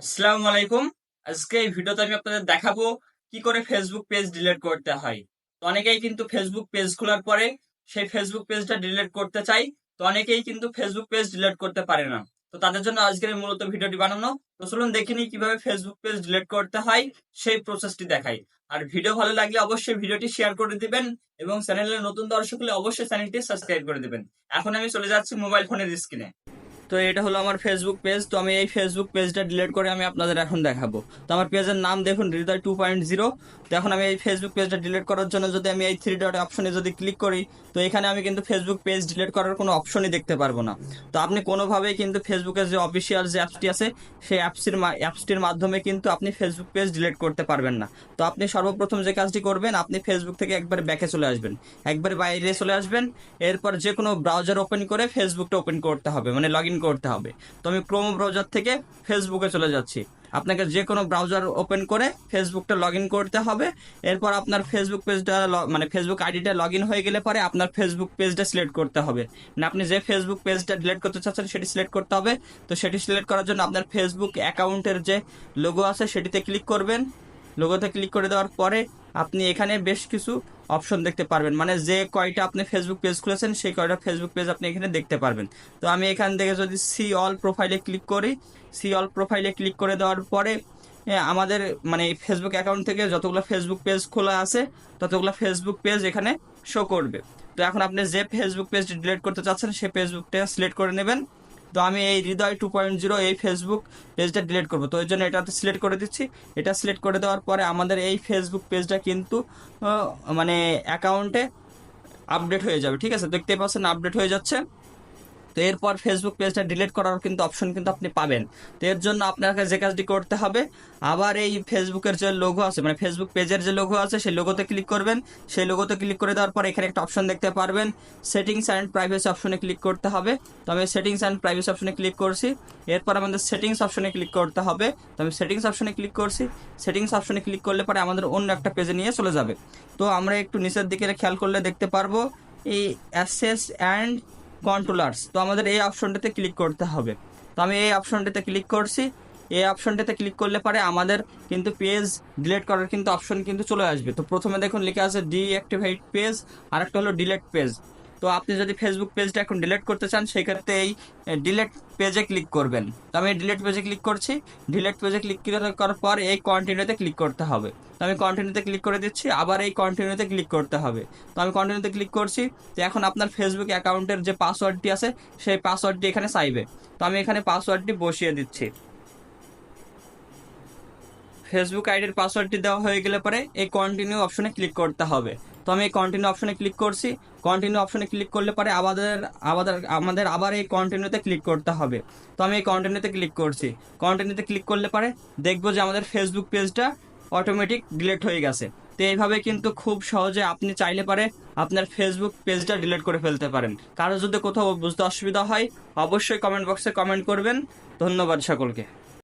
আসসালামু আলাইকুম। আজকে এই ভিডিওতে আমি আপনাদের দেখাবো কি করে ফেসবুক পেজ ডিলিট করতে হয়। তো অনেকেই কিন্তু ফেসবুক পেজ খোলার পরে সেই ফেসবুক পেজটা ডিলিট করতে চাই তো অনেকেই কিন্তু ফেসবুক পেজ ডিলিট করতে পারে না। তো তাদের জন্য আজকের মূলত ভিডিওটি বানানো। তো চলুন দেখিনি কীভাবে ফেসবুক পেজ ডিলিট করতে হয়, সেই প্রসেসটি দেখাই। আর ভিডিও ভালো লাগলে অবশ্যই ভিডিওটি শেয়ার করে দিবেন এবং চ্যানেলে নতুন দর্শক হলে অবশ্যই চ্যানেলটি সাবস্ক্রাইব করে দিবেন। এখন আমি চলে যাচ্ছি মোবাইল ফোনের স্ক্রিনে তো এটা হলো আমার ফেসবুক পেজ তো আমি এই ফেসবুক পেজটা ডিলিট করে আমি আপনাদের এখন দেখাবো। তো আমার পেজের নাম দেখুন হৃদয় টু পয়েন্ট জিরো তো এখন আমি এই ফেসবুক পেজটা ডিলিট করার জন্য যদি আমি এই থ্রি ডট অপশনে যদি ক্লিক করি, তো এখানে আমি কিন্তু ফেসবুক পেজ ডিলিট করার কোনো অপশনই দেখতে পারব না। তো আপনি কোনোভাবেই কিন্তু ফেসবুকের যে অফিসিয়াল যে অ্যাপসটি আছে, সেই অ্যাপসটির অ্যাপসটির মাধ্যমে কিন্তু আপনি ফেসবুক পেজ ডিলিট করতে পারবেন না। তো আপনি সর্বপ্রথম যে কাজটি করবেন, আপনি ফেসবুক থেকে একবার ব্যাকে চলে আসবেন। একবার বাইরে চলে আসবেন, এরপর যে কোনো ব্রাউজার ওপেন করে ফেসবুকটা ওপেন করতে হবে। মানে লগ ইন করতে হবে। তো আমি ক্রোম ব্রাউজার থেকে ফেসবুকে চলে যাচ্ছি। আপনাকে যে কোনো ব্রাউজার ওপেন করে ফেসবুকটা লগ ইন করতে হবে। এরপর আপনার ফেসবুক পেজটা মানে ফেসবুক আইডিটা লগ ইন হয়ে গেলে পরে আপনার ফেসবুক পেজটা সিলেক্ট করতে হবে। না আপনি যে ফেসবুক পেজটা ডিলেট করতে চাচ্ছেন সেটি সিলেক্ট করতে হবে। তো সেটি সিলেক্ট করার জন্য আপনার ফেসবুক অ্যাকাউন্টের যে লোগো আছে সেটিতে ক্লিক করবেন। লোগোতে ক্লিক করে দেওয়ার পরে আপনি এখানে বেশ কিছু অপশন দেখতে পারবেন। মানে যে কয়টা আপনি ফেসবুক পেজ খুলেছেন, সেই কয়টা ফেসবুক পেজ আপনি এখানে দেখতে পারবেন। তো আমি এখান থেকে যদি সি অল প্রোফাইলে ক্লিক করি সি অল প্রোফাইলে ক্লিক করে দেওয়ার পরে আমাদের মানে ফেসবুক অ্যাকাউন্ট থেকে যতগুলো ফেসবুক পেজ খোলা আছে, ততগুলো ফেসবুক পেজ এখানে শো করবে। তো এখন আপনি যে ফেসবুক পেজটি ডিলিট করতে চাচ্ছেন সেই ফেসবুকটা সিলেক্ট করে নেবেন। তো আমি এই হৃদয় টু পয়েন্ট জিরো এই ফেসবুক পেজটা ডিলিট করব। তো ওই জন্য এটাতে সিলেক্ট করে দিচ্ছি। এটা সিলেক্ট করে দেওয়ার পরে আমাদের এই ফেসবুক পেজটা কিন্তু মানে অ্যাকাউন্টে আপডেট হয়ে যাবে, ঠিক আছে? দেখতে পাচ্ছেন আপডেট হয়ে যাচ্ছে। তো এরপর ফেসবুক পেজটা ডিলিট করার কিন্তু অপশন কিন্তু আপনি পাবেন। তো এর জন্য আপনাকে যে কাজটি করতে হবে, আবার এই ফেসবুকের যে লোগো আছে মানে ফেসবুক পেজের যে লোগো আছে, সেই লোগোতে ক্লিক করবেন। সেই লোগোতে ক্লিক করে দেওয়ার পর এখানে একটা অপশন দেখতে পারবেন সেটিংস অ্যান্ড প্রাইভেসি অপশনে ক্লিক করতে হবে। তো আমি সেটিংস অ্যান্ড প্রাইভেসি অপশনে ক্লিক করছি, এরপর আমাদের সেটিংস অপশনে ক্লিক করতে হবে। তো আমি সেটিংস অপশনে ক্লিক করছি সেটিংস অপশনে ক্লিক করলে পরে আমাদের অন্য একটা পেজে নিয়ে চলে যাবে। তো আমরা একটু নিচের দিকে খেয়াল করলে দেখতে পারব, এই অ্যাসেস অ্যান্ড কন্ট্রোলার্স তো আমাদের এই অপশনটাতে ক্লিক করতে হবে। তো আমি এই অপশনটাতে ক্লিক করছি। এই অপশনটাতে ক্লিক করলে পরে আমাদের কিন্তু পেজ ডিলেট করার কিন্তু অপশন কিন্তু চলে আসবে। তো প্রথমে দেখুন লিখে আছে ডিঅ্যাক্টিভেট পেজ আর একটা হলো ডিলেট পেজ তো আপনি যদি ফেসবুক পেজটা এখন ডিলেট করতে চান, সেক্ষেত্রে এই ডিলেট পেজে ক্লিক করবেন। তো আমি ডিলেট পেজে ক্লিক করছি। ডিলেট পেজে ক্লিক করার পর এই কন্টিনিউতে ক্লিক করতে হবে। তো আমি কন্টিনিউতে ক্লিক করে দিচ্ছি, আবার এই কন্টিনিউতে ক্লিক করতে হবে। তো আমি কন্টিনিউতে ক্লিক করছি, তো এখন আপনার ফেসবুক অ্যাকাউন্টের যে পাসওয়ার্ডটি আছে, সেই পাসওয়ার্ডটি এখানে চাইবে। তো আমি এখানে পাসওয়ার্ডটি বসিয়ে দিচ্ছি। ফেসবুক আইডির পাসওয়ার্ডটি দেওয়া হয়ে গেলে পরে এই কন্টিনিউ অপশনে ক্লিক করতে হবে। তো আমি কন্টিনিউ অপশনে ক্লিক করছি। কন্টিনিউ অপশনে ক্লিক করলে পরে আমাদের আমাদের আমাদের আবার এই কন্টিনিউতে ক্লিক করতে হবে। তো আমি এই কন্টিনিউতে ক্লিক করছি। কন্টিনিউতে ক্লিক করলে পরে দেখব যে আমাদের ফেসবুক পেজটা অটোমেটিক ডিলিট হয়ে গেছে। তো এইভাবে কিন্তু খুব সহজে আপনি চাইলে পারে আপনার ফেসবুক পেজটা ডিলিট করে ফেলতে পারেন। কারও যদি কোথাও বুঝতে অসুবিধা হয়, অবশ্যই কমেন্ট বক্সে কমেন্ট করবেন। ধন্যবাদ সকলকে।